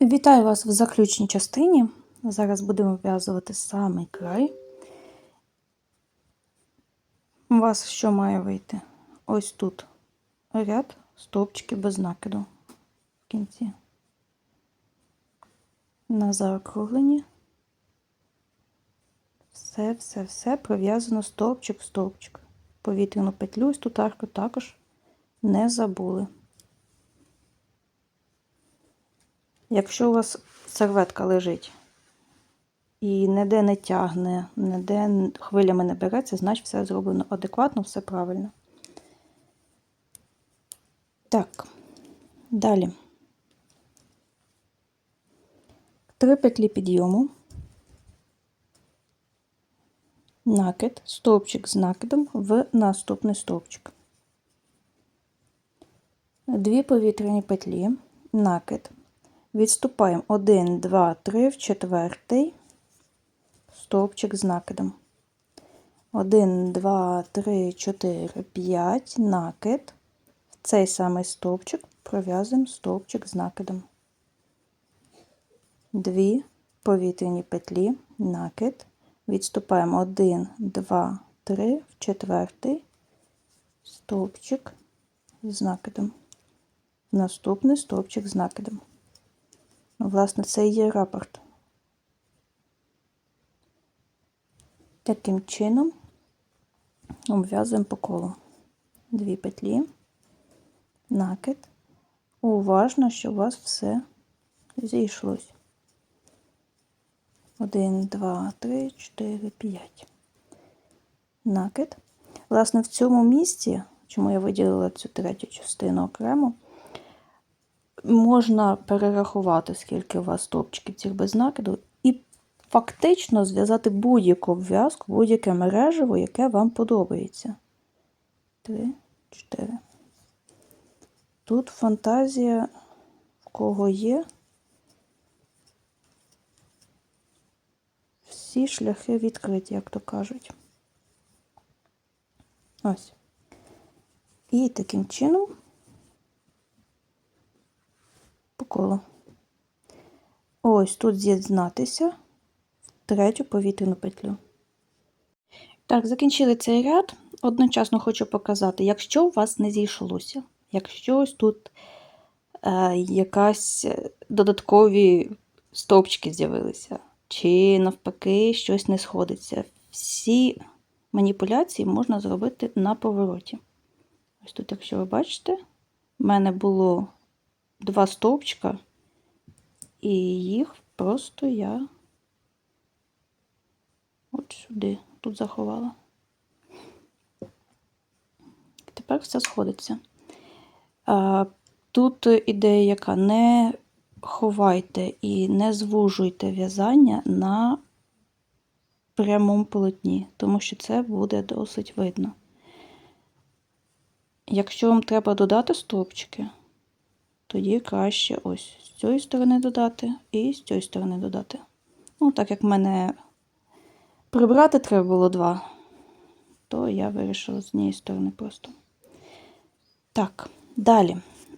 Вітаю вас в заключній частині. Зараз будемо в'язувати самий край. У вас що має вийти? Ось тут ряд, стовпчики без накиду в кінці. На заокругленні. Все, все, все пров'язано стовпчик в стовпчик. Повітряну петлю ось тут арку також не забули. Якщо у вас серветка лежить і ніде не тягне, ніде хвилями не береться, значить все зроблено адекватно, все правильно. Так, далі. Три петлі підйому, накид, стовпчик з накидом в наступний стовпчик. Дві повітряні петлі, накид. Відступаємо 1, 2, 3 в четвертий стовпчик з накидом. 1, 2, 3, 4, 5 накид. В цей самий стовпчик пров'язуємо стовпчик з накидом. Дві повітряні петлі, накид. Відступаємо 1, 2, 3 в четвертий стовпчик з накидом. Наступний стовпчик з накидом. Власне, це і є рапорт. Таким чином обв'язуємо по колу. Дві петлі, накид. Уважно, щоб у вас все зійшлось. Один, два, три, чотири, п'ять. Накид. Власне, в цьому місці, чому я виділила цю третю частину окремо, можна перерахувати, скільки у вас стовпчиків цих без накиду, і фактично зв'язати будь-яку обв'язку, будь-яке мережево, яке вам подобається. Три, чотири. Тут фантазія, в кого є. Всі шляхи відкриті, як то кажуть. Ось. І таким чином по. Ось тут з'єднатися в третю повітряну петлю. Так, закінчили цей ряд. Одночасно хочу показати, якщо у вас не зійшлося, якщо ось тут е, якась додаткові стовпчики з'явилися, чи навпаки щось не сходиться. Всі маніпуляції можна зробити на повороті. Ось тут, якщо ви бачите, в мене було два стовпчика, і їх просто я от сюди, тут заховала. Тепер все сходиться. Тут ідея яка не ховайте і не звужуйте в'язання на прямому полотні, тому що це буде досить видно. Якщо вам треба додати стовпчики, тоді краще ось з цієї сторони додати і з цієї сторони додати. Ну, так як в мене прибрати треба було два, то я вирішила з однієї сторони просто. Так, далі.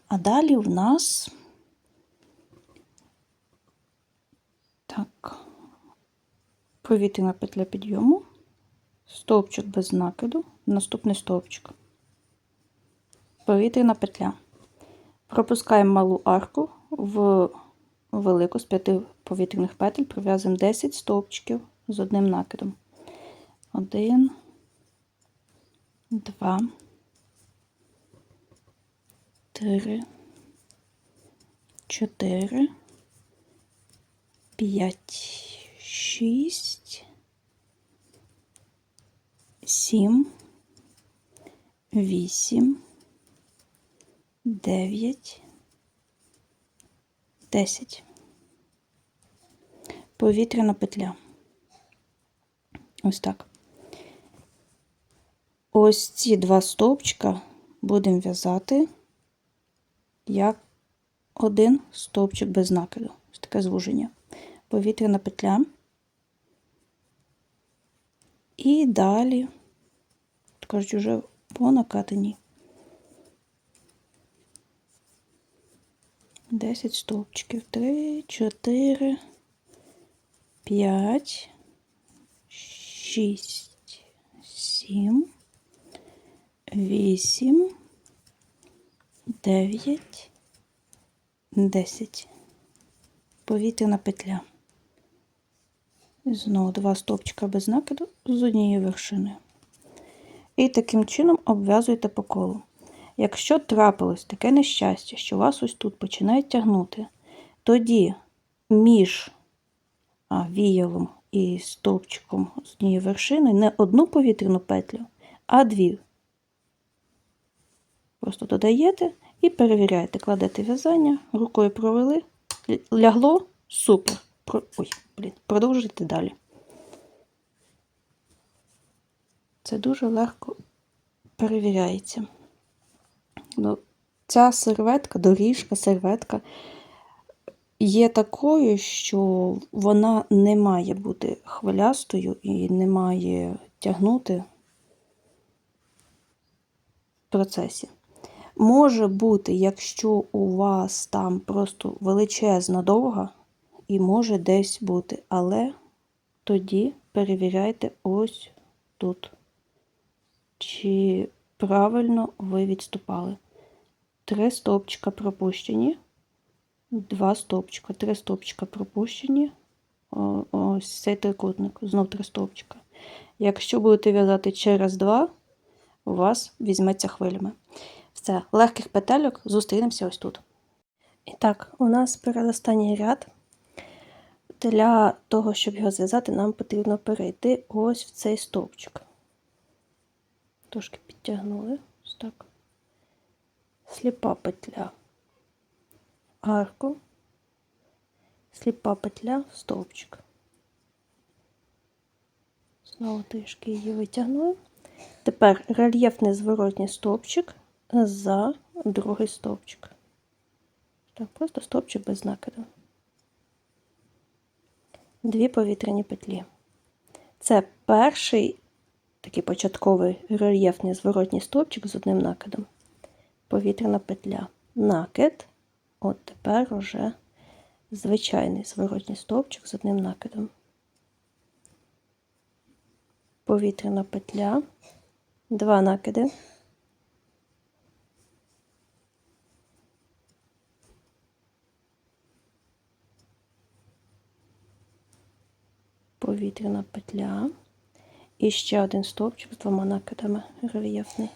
А далі в нас так, повітряна петля підйому, стовпчик без накиду, наступний стовпчик, повітряна петля. Пропускаємо малу арку в велику з п'яти повітряних петель, пров'язуємо 10 стовпчиків з одним накидом. Один, два, три, чотири, п'ять, шість, сім, вісім. 9, 10. Повітряна петля. Ось так. Ось ці два стовпчика будемо в'язати як один стовпчик без накиду. Ось таке звуження. Повітряна петля. І далі, кажуть, вже по накатаній. 10 стовпчиків. 3, 4, 5, 6, 7, 8, 9, 10. Повітряна петля. Знову два стовпчика без накиду з однією вершиною. І таким чином обв'язуєте по колу. Якщо трапилось таке нещастя, що вас ось тут починає тягнути, тоді між віялом і стовпчиком з однієї вершини не одну повітряну петлю, а дві. Просто додаєте і перевіряєте, кладете в'язання, рукою провели, лягло, супер. Ой, блін, продовжуйте далі. Це дуже легко перевіряється. Ну, Ця серветка, доріжка, серветка є такою, що вона не має бути хвилястою і не має тягнути в процесі. Може бути, якщо у вас там просто величезна довга, і може десь бути, але тоді перевіряйте ось тут, чи правильно ви відступали. Три стовпчика пропущені, два стовпчика, три стовпчика пропущені. Ось цей трикутник, знов три стовпчика. Якщо будете в'язати через два, у вас візьметься хвилями. Все, легких петельок зустрінемося ось тут. І так, у нас передостанній ряд. Для того, щоб його зв'язати, нам потрібно перейти ось в цей стовпчик. Трошки підтягнули. Ось так. Сліпа петля арку, сліпа петля стовпчик. Знову трішки її витягнули. Тепер рельєфний зворотній стовпчик за другий стовпчик. Так, просто стовпчик без накиду. Дві повітряні петлі. Це перший такий початковий рельєфний зворотній стовпчик з одним накидом. Повітряна петля. Накид. От тепер уже звичайний зворотній стовпчик з одним накидом. Повітряна петля, два накиди. Повітряна петля. І ще один стовпчик з двома накидами рельєфний.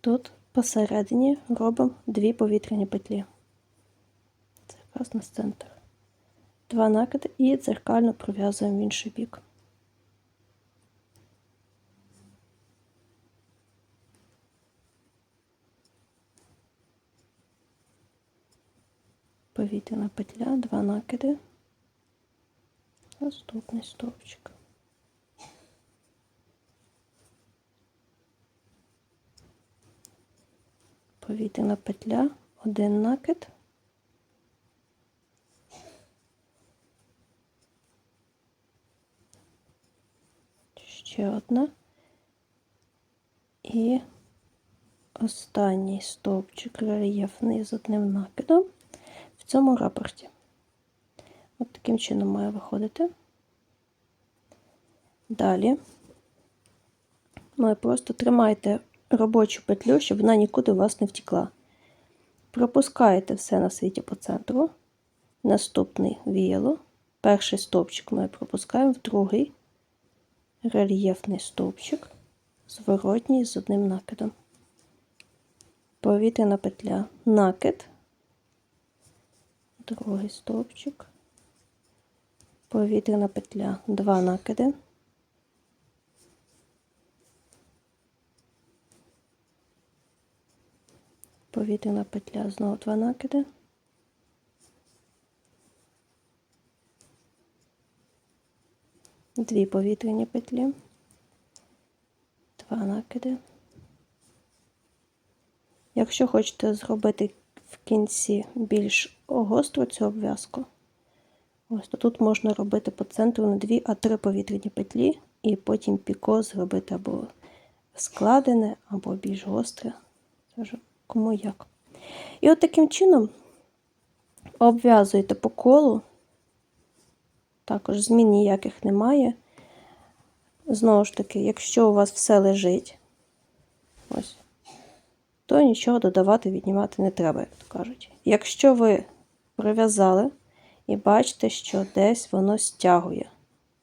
Тут посередині робимо дві повітряні петлі. Це якраз на центр. Два накиди і дзеркально пров'язуємо в інший бік. Повітряна петля, два накиди, наступний стовпчик. повітряна петля, один накид. Ще одна. І останній стовпчик рельєфний з одним накидом в цьому рапорті. От таким чином має виходити. Далі ми просто тримайте робочу петлю, щоб вона нікуди у вас не втекла. Пропускаєте все на світі по центру. Наступний віяло. Перший стовпчик ми пропускаємо в другий рельєфний стовпчик, зворотній з одним накидом. Повітряна петля, накид, другий стовпчик, повітряна петля, два накиди. повітряна петля, знову два накиди. Дві повітряні петлі, два накиди. Якщо хочете зробити кінці більш гостру цю обв'язку, Ось тут можна робити по центру на 2, а 3 повітряні петлі, і потім піко зробити або складене, або більш гостре. Кому як. І от таким чином обв'язуєте по колу. Також змін ніяких немає. Знову ж таки, якщо у вас все лежить, ось, то нічого додавати, віднімати не треба, як то кажуть. Якщо ви прив'язали і бачите, що десь воно стягує,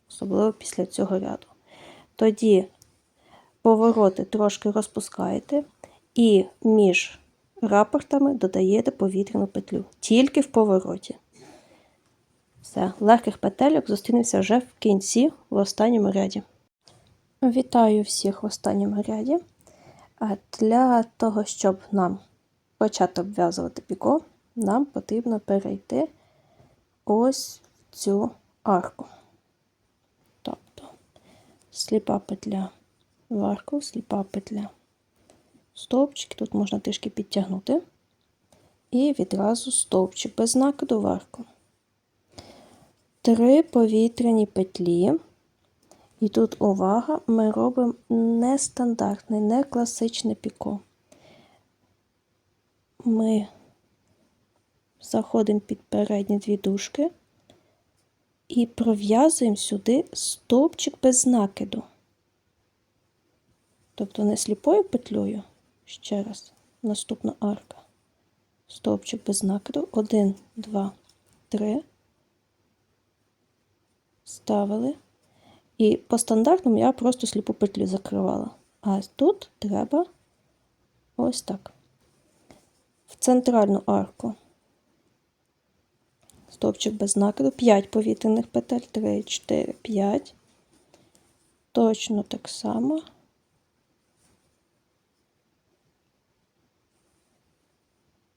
особливо після цього ряду, тоді повороти трошки розпускаєте і між рапортами додаєте повітряну петлю. Тільки в повороті. Все, легких петельок зустрінемося вже в кінці в останньому ряді. Вітаю всіх в останньому ряді. Для того, щоб нам почати обв'язувати піко, нам потрібно перейти ось в цю арку. Тобто сліпа петля в арку, сліпа петля стовпчик, тут можна трішки підтягнути, і відразу стовпчик без накиду в арку. Три повітряні петлі. І тут увага, ми робимо нестандартне, не класичне піко. Ми заходимо під передні дві дужки і пров'язуємо сюди стовпчик без накиду. Тобто не сліпою петлею, ще раз, наступна арка. Стовпчик без накиду. Один, два, три. Ставили. І по стандартному я просто сліпу петлю закривала. А тут треба ось так. В центральну арку. Стовпчик без накиду, 5 повітряних петель, 3, 4, 5. Точно так само.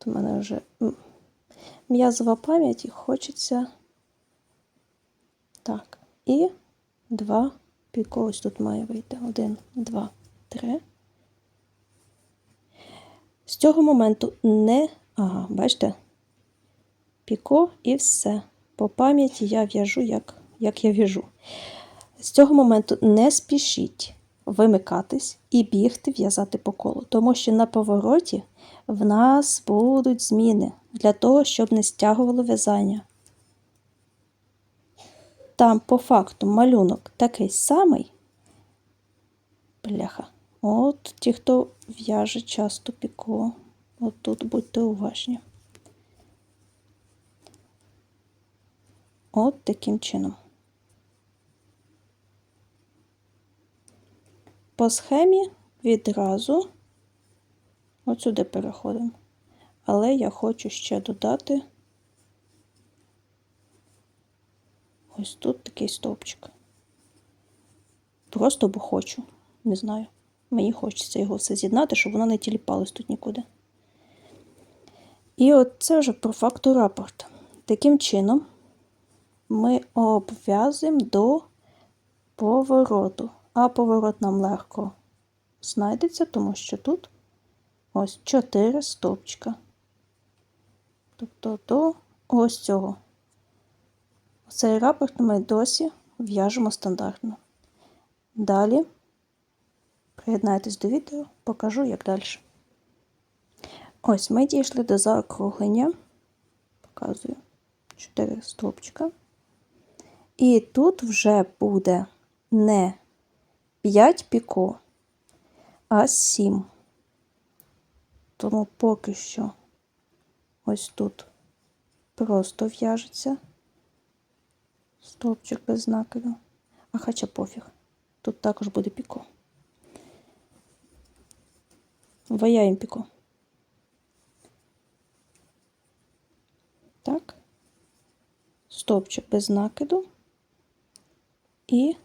У мене вже м'язова пам'ять і хочеться так. І два піко ось тут має вийти. Один, два, три. З цього моменту не. Ага, бачите? Піко і все. По пам'яті я в'яжу, як, як я в'яжу. З цього моменту не спішіть вимикатись і бігти в'язати по колу, тому що на повороті в нас будуть зміни для того, щоб не стягувало в'язання. Там, по факту, малюнок такий самий. Бляха. От ті, хто в'яже часто піко. От тут будьте уважні. От таким чином. По схемі відразу от сюди переходимо. Але я хочу ще додати ось тут такий стовпчик. Просто бо хочу, не знаю. Мені хочеться його все з'єднати, щоб воно не тіліпалось тут нікуди. І от це вже про факту рапорт. Таким чином ми обв'язуємо до повороту а поворот нам легко знайдеться, тому що тут ось 4 стовпчика. Тобто до ось цього. Цей рапорт ми досі в'яжемо стандартно. Далі приєднайтесь до відео, покажу, як далі. Ось ми дійшли до заокруглення, показую 4 стовпчика. І тут вже буде не 5 піко, а 7. Тому поки що ось тут просто в'яжеться стовпчик без накиду, а хоча пофіг. Тут також буде піко. Ваяємо піко. Так, стовпчик без накиду і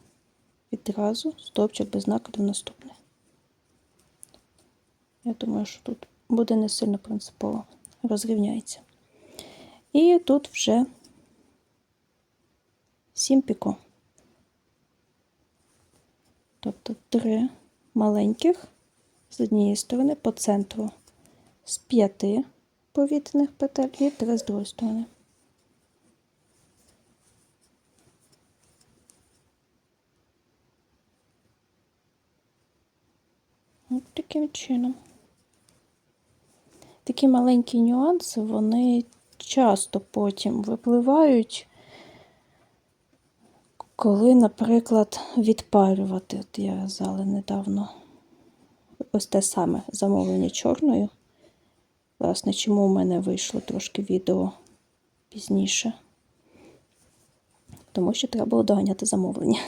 відразу стовпчик без накиду наступний. Я думаю, що тут буде не сильно принципово, розрівняється. І тут вже 7 піко. Тобто три маленьких з однієї сторони по центру з п'яти повітряних петель і три з другої сторони. От таким чином. Такі маленькі нюанси, вони часто потім випливають коли, наприклад, відпарювати. От я взяла недавно ось те саме замовлення чорною. Власне, чому у мене вийшло трошки відео пізніше. Тому що треба було доганяти замовлення.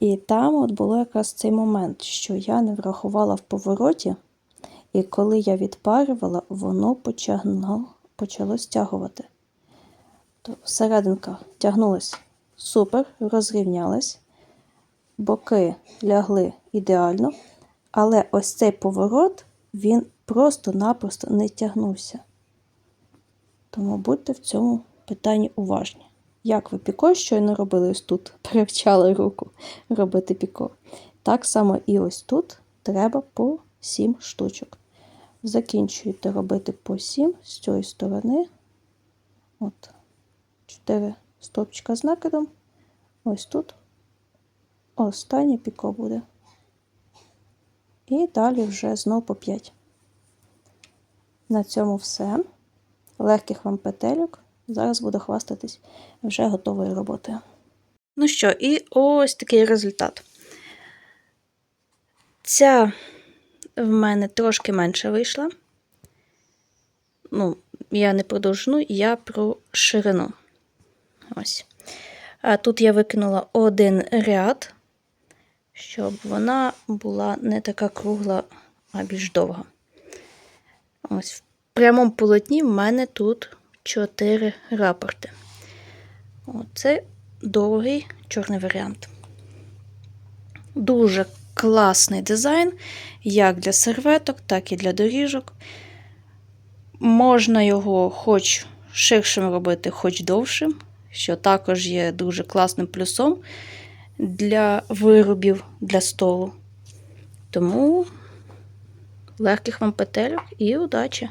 І там от було якраз цей момент, що я не врахувала в повороті, і коли я відпарювала, воно почагнуло, почало стягувати. То серединка тягнулась супер, розрівнялась, боки лягли ідеально, але ось цей поворот, він просто-напросто не тягнувся. Тому будьте в цьому питанні уважні. Як ви піко щойно робили ось тут, привчали руку робити піко. Так само і ось тут треба по 7 штучок. Закінчуєте робити по 7 з цієї сторони. От, 4 стопчика з накидом. Ось тут останнє піко буде. І далі вже знов по 5. На цьому все. Легких вам петельок. Зараз буду хвастатись вже готовою роботою. Ну що, і ось такий результат. Ця в мене трошки менше вийшла. Ну, я не про довжину, я про ширину. Ось. А тут я викинула один ряд, щоб вона була не така кругла, а більш довга. Ось в прямому полотні в мене тут 4 рапорти. Оце довгий чорний варіант. Дуже класний дизайн, як для серветок, так і для доріжок. Можна його хоч ширшим робити, хоч довшим, що також є дуже класним плюсом для виробів для столу. Тому легких вам петельок і удачі!